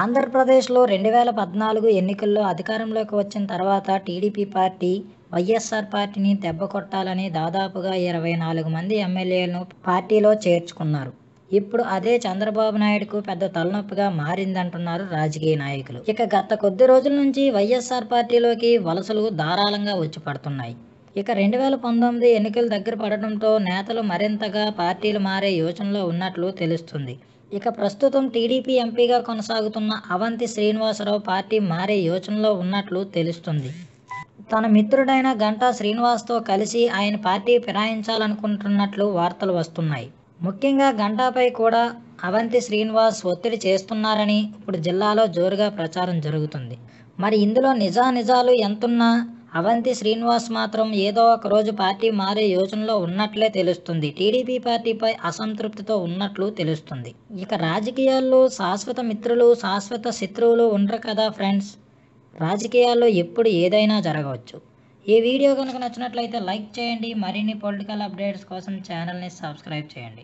ఆంధ్రప్రదేశ్లో రెండు వేల పద్నాలుగు ఎన్నికల్లో అధికారంలోకి వచ్చిన తర్వాత టీడీపీ పార్టీ వైఎస్ఆర్ పార్టీని దెబ్బ కొట్టాలని దాదాపుగా ఇరవై నాలుగు మంది ఎమ్మెల్యేలను పార్టీలో చేర్చుకున్నారు. ఇప్పుడు అదే చంద్రబాబు నాయుడుకు పెద్ద తలనొప్పిగా మారిందంటున్నారు రాజకీయ నాయకులు. ఇక గత కొద్ది రోజుల నుంచి వైఎస్ఆర్ పార్టీలోకి వలసలు ధారాళంగా వచ్చి పడుతున్నాయి. ఇక రెండు వేల పంతొమ్మిది ఎన్నికలు దగ్గర పడడంతో నేతలు మరింతగా పార్టీలు మారే యోచనలో ఉన్నట్లు తెలుస్తుంది. ఇక ప్రస్తుతం టీడీపీ ఎంపీగా కొనసాగుతున్న అవంతి శ్రీనివాసరావు పార్టీ మారే యోచనలో ఉన్నట్లు తెలుస్తుంది. తన మిత్రుడైన గంటా శ్రీనివాస్తో కలిసి ఆయన పార్టీ ఫిరాయించాలనుకుంటున్నట్లు వార్తలు వస్తున్నాయి. ముఖ్యంగా గంటాపై కూడా అవంతి శ్రీనివాస్ ఒత్తిడి చేస్తున్నారని ఇప్పుడు జిల్లాలో జోరుగా ప్రచారం జరుగుతుంది. మరి ఇందులో నిజానిజాలు ఎంతున్నా అవంతి శ్రీనివాస్ మాత్రం ఏదో ఒక రోజు పార్టీ మారే యోచనలో ఉన్నట్లే తెలుస్తుంది. టీడీపీ పార్టీపై అసంతృప్తితో ఉన్నట్లు తెలుస్తుంది. ఇక రాజకీయాల్లో శాశ్వత మిత్రులు శాశ్వత శత్రువులు ఉండరు కదా ఫ్రెండ్స్. రాజకీయాల్లో ఎప్పుడు ఏదైనా జరగవచ్చు. ఈ వీడియో కనుక నచ్చినట్లయితే లైక్ చేయండి. మరిన్ని పొలిటికల్ అప్డేట్స్ కోసం ఛానల్ని సబ్స్క్రైబ్ చేయండి.